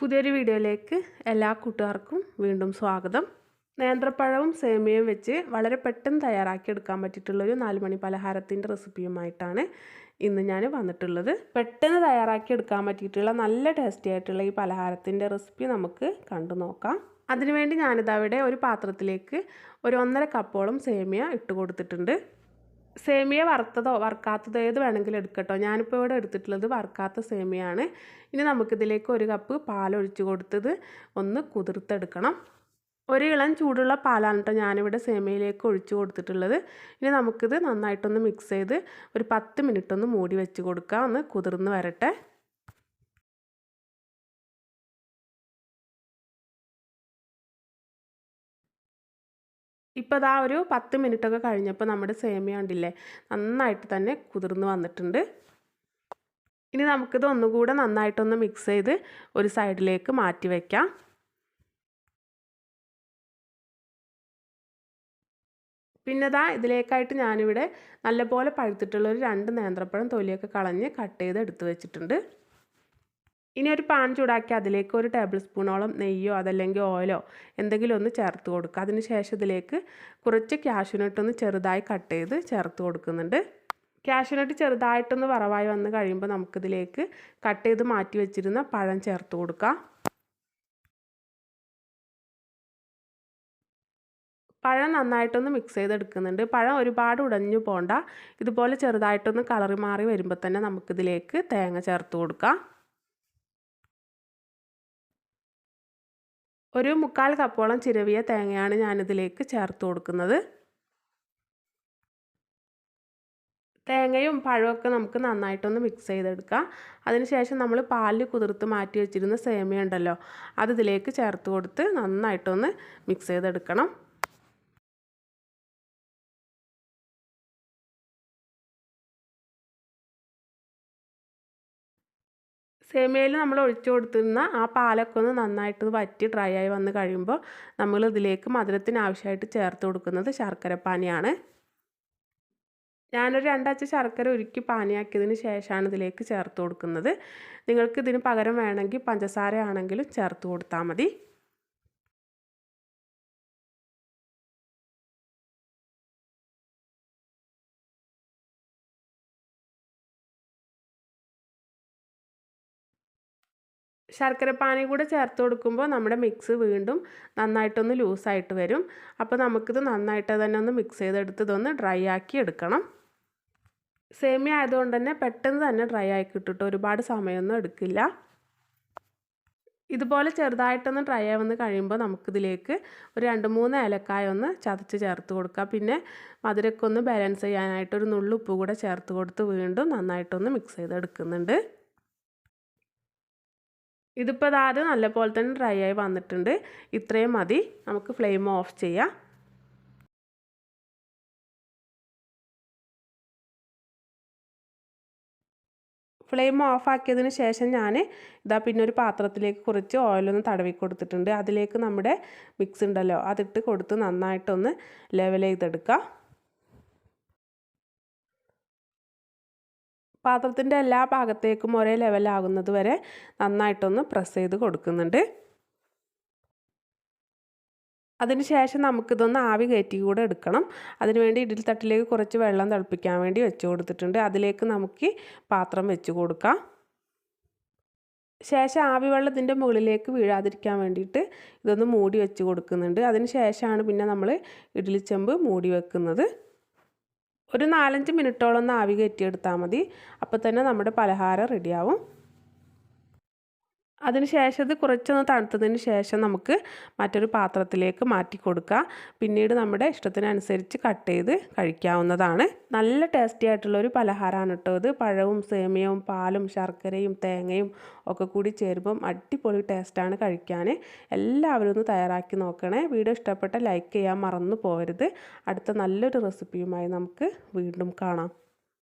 പുതിയൊരു വീഡിയോയിലേക്ക് എല്ലാ കൂട്ടുകാർക്കും വീണ്ടും സ്വാഗതം. നേന്ത്രപ്പഴവും സേമിയയും വെച്ച് വളരെ പെട്ടെന്ന് തയ്യാറാക്കിയെടുക്കാൻ പറ്റിയിട്ടുള്ളൊരു നാലുമണി പലഹാരത്തിന്റെ റെസിപ്പിയുമായിട്ടാണ് ഇന്ന് ഞാൻ വന്നിട്ടുള്ളത്. പെട്ടെന്ന് തയ്യാറാക്കിയെടുക്കാൻ പറ്റിയിട്ടുള്ള നല്ല ടേസ്റ്റി ആയിട്ടുള്ള ഈ പലഹാരത്തിന്റെ റെസിപ്പി നമുക്ക് കണ്ടു നോക്കാം. അതിനുവേണ്ടി ഞാനിതവിടെ ഒരു പാത്രത്തിലേക്ക് ഒരു ഒന്നര കപ്പോളം സേമിയ ഇട്ട് കൊടുത്തിട്ടുണ്ട്. സേമിയ വറുത്തതോ വറുക്കാത്തതോ ഏത് വേണമെങ്കിലും എടുക്കട്ടോ. ഞാനിപ്പോൾ ഇവിടെ എടുത്തിട്ടുള്ളത് വറുക്കാത്ത സേമിയാണ്. ഇനി നമുക്കിതിലേക്ക് ഒരു കപ്പ് പാലൊഴിച്ച് കൊടുത്തത് ഒന്ന് കുതിർത്തെടുക്കണം. ഒരു ഇളം ചൂടുള്ള പാലാണ് കേട്ടോ ഞാനിവിടെ സേമിയയിലേക്ക് ഒഴിച്ചു കൊടുത്തിട്ടുള്ളത്. ഇനി നമുക്കിത് നന്നായിട്ടൊന്ന് മിക്സ് ചെയ്ത് ഒരു പത്ത് മിനിറ്റ് ഒന്ന് മൂടി വെച്ച് കൊടുക്കാം. ഒന്ന് കുതിർന്ന് വരട്ടെ. ഇപ്പോൾ അതാ ഒരു പത്ത് മിനിറ്റൊക്കെ കഴിഞ്ഞപ്പോൾ നമ്മുടെ സേമിയ ഉണ്ടില്ലേ നന്നായിട്ട് തന്നെ കുതിർന്ന് വന്നിട്ടുണ്ട്. ഇനി നമുക്കിത് ഒന്നുകൂടെ നന്നായിട്ടൊന്ന് മിക്സ് ചെയ്ത് ഒരു സൈഡിലേക്ക് മാറ്റി വയ്ക്കാം പിന്നെ ഇതാ ഇതിലേക്കായിട്ട് ഞാനിവിടെ നല്ലപോലെ പഴുത്തിട്ടുള്ള ഒരു രണ്ട് നേന്ത്രപ്പഴം തൊലിയൊക്കെ കളഞ്ഞ് കട്ട് ചെയ്ത് എടുത്ത് വെച്ചിട്ടുണ്ട്. ഇനി ഒരു പാൻ ചൂടാക്കി അതിലേക്ക് ഒരു ടേബിൾ സ്പൂണോളം നെയ്യോ അതല്ലെങ്കിൽ ഓയിലോ എന്തെങ്കിലും ഒന്ന് ചേർത്ത് കൊടുക്കുക. അതിന് ശേഷം ഇതിലേക്ക് കുറച്ച് ക്യാഷ്യൂനട്ടൊന്ന് ചെറുതായി കട്ട് ചെയ്ത് ചേർത്ത് കൊടുക്കുന്നുണ്ട്. ക്യാഷ്യൂനട്ട് ചെറുതായിട്ടൊന്ന് വറവായി വന്ന് കഴിയുമ്പോൾ നമുക്കിതിലേക്ക് കട്ട് ചെയ്ത് മാറ്റി വെച്ചിരുന്ന പഴം ചേർത്ത് കൊടുക്കാം. പഴം നന്നായിട്ടൊന്ന് മിക്സ് ചെയ്തെടുക്കുന്നുണ്ട്. പഴം ഒരുപാട് ഉടഞ്ഞു പോണ്ട. ഇതുപോലെ ചെറുതായിട്ടൊന്ന് കളറി മാറി വരുമ്പോൾ തന്നെ നമുക്കിതിലേക്ക് തേങ്ങ ചേർത്ത് കൊടുക്കാം. ഒരു മുക്കാൽ കപ്പോളം ചിരവിയ തേങ്ങയാണ് ഞാനിതിലേക്ക് ചേർത്ത് കൊടുക്കുന്നത്. തേങ്ങയും പഴമൊക്കെ നമുക്ക് നന്നായിട്ടൊന്ന് മിക്സ് ചെയ്തെടുക്കാം. അതിനുശേഷം നമ്മൾ പാലിൽ കുതിർത്ത് മാറ്റി വെച്ചിരുന്ന സേമിയ ഉണ്ടല്ലോ അത് ഇതിലേക്ക് ചേർത്ത് കൊടുത്ത് നന്നായിട്ടൊന്ന് മിക്സ് ചെയ്തെടുക്കണം. സേമിയയിൽ നമ്മൾ ഒഴിച്ചു കൊടുത്തിരുന്ന ആ പാലൊക്കെ ഒന്ന് നന്നായിട്ട് വറ്റി ഡ്രൈ ആയി വന്ന് കഴിയുമ്പോൾ നമ്മൾ ഇതിലേക്ക് മധുരത്തിന് ആവശ്യമായിട്ട് ചേർത്ത് കൊടുക്കുന്നത് ശർക്കരപ്പാനിയാണ് ഞാനൊരു രണ്ടാഴ്ച ശർക്കര ഉരുക്കി പാനിയാക്കിയതിന് ശേഷമാണ് ഇതിലേക്ക് ചേർത്ത് കൊടുക്കുന്നത്. നിങ്ങൾക്ക് ഇതിന് പകരം വേണമെങ്കിൽ പഞ്ചസാര ആണെങ്കിലും ചേർത്ത് കൊടുത്താൽ മതി. ശർക്കരപ്പാനി കൂടെ ചേർത്ത് കൊടുക്കുമ്പോൾ നമ്മുടെ മിക്സ് വീണ്ടും നന്നായിട്ടൊന്ന് ലൂസായിട്ട് വരും. അപ്പോൾ നമുക്കിത് നന്നായിട്ട് തന്നെ ഒന്ന് മിക്സ് ചെയ്തെടുത്ത് ഇതൊന്ന് ഡ്രൈ ആക്കി എടുക്കണം. സേമിയ ആയതുകൊണ്ട് തന്നെ പെട്ടെന്ന് തന്നെ ഡ്രൈ ആക്കി ഇട്ടിട്ട് ഒരുപാട് സമയമൊന്നും എടുക്കില്ല. ഇതുപോലെ ചെറുതായിട്ടൊന്ന് ഡ്രൈ ആയി വന്ന് കഴിയുമ്പോൾ നമുക്കിതിലേക്ക് ഒരു രണ്ട് മൂന്ന് ഏലക്കായ ഒന്ന് ചതച്ച് ചേർത്ത് കൊടുക്കുക. പിന്നെ മധുരക്കൊന്ന് ബാലൻസ് ചെയ്യാനായിട്ട് ഒരു നുള്ളുപ്പ് കൂടെ ചേർത്ത് കൊടുത്ത് വീണ്ടും നന്നായിട്ടൊന്ന് മിക്സ് ചെയ്തെടുക്കുന്നുണ്ട്. ഇതിപ്പോൾ അതായത് നല്ലപോലെ തന്നെ ഡ്രൈ ആയി വന്നിട്ടുണ്ട്. ഇത്രയും മതി. നമുക്ക് ഫ്ലെയിം ഓഫ് ചെയ്യാം. ഫ്ലെയിം ഓഫ് ആക്കിയതിന് ശേഷം ഞാൻ ഇതാ പിന്നെ ഒരു പാത്രത്തിലേക്ക് കുറച്ച് ഓയിലൊന്ന് തടവി കൊടുത്തിട്ടുണ്ട്. അതിലേക്ക് നമ്മുടെ മിക്സ് ഉണ്ടല്ലോ അതിട്ട് കൊടുത്ത് നന്നായിട്ടൊന്ന് ലെവൽ ചെയ്തെടുക്കുക പാത്രത്തിന്റെ എല്ലാ ഭാഗത്തേക്കും ഒരേ ലെവലാകുന്നത് വരെ നന്നായിട്ടൊന്ന് പ്രസ് ചെയ്ത് കൊടുക്കുന്നുണ്ട്. അതിനുശേഷം നമുക്കിതൊന്ന് ആവി കയറ്റി കൂടെ എടുക്കണം. അതിനുവേണ്ടി ഇഡ്ഡലി തട്ടിലേക്ക് കുറച്ച് വെള്ളം തിളപ്പിക്കാൻ വേണ്ടി വെച്ച് കൊടുത്തിട്ടുണ്ട്. അതിലേക്ക് നമുക്ക് പാത്രം വെച്ച് കൊടുക്കാം. ശേഷം ആവി വെള്ളം ഇതിന്റെ മുകളിലേക്ക് വീഴാതിരിക്കാൻ വേണ്ടിയിട്ട് ഇതൊന്ന് മൂടി വെച്ച് കൊടുക്കുന്നുണ്ട്. അതിന് ശേഷമാണ് പിന്നെ നമ്മൾ ഇഡ്ഡലി ചെമ്പ് മൂടി വെക്കുന്നത്. ഒരു നാലഞ്ച് മിനിറ്റോളം ഒന്ന് ആവി കയറ്റിയെടുത്താൽ മതി. അപ്പോൾ തന്നെ നമ്മുടെ പലഹാരം റെഡിയാവും അതിനുശേഷം ഇത് കുറച്ചൊന്ന് തണുത്തതിന് ശേഷം നമുക്ക് മറ്റൊരു പാത്രത്തിലേക്ക് മാറ്റി കൊടുക്കുക പിന്നീട് നമ്മുടെ ഇഷ്ടത്തിനനുസരിച്ച് കട്ട് ചെയ്ത് കഴിക്കാവുന്നതാണ്. നല്ല ടേസ്റ്റി ആയിട്ടുള്ള ഒരു പലഹാരമാണ് കേട്ടോ ഇത്. പഴവും സേമിയവും പാലും ശർക്കരയും തേങ്ങയും ഒക്കെ കൂടി ചേരുമ്പം അടിപൊളി ടേസ്റ്റാണ് കഴിക്കാൻ എല്ലാവരും ഒന്ന് തയ്യാറാക്കി നോക്കണേ. വീഡിയോ ഇഷ്ടപ്പെട്ട ലൈക്ക് ചെയ്യാൻ മറന്നു പോകരുത് അടുത്ത നല്ലൊരു റെസിപ്പിയുമായി നമുക്ക് വീണ്ടും കാണാം.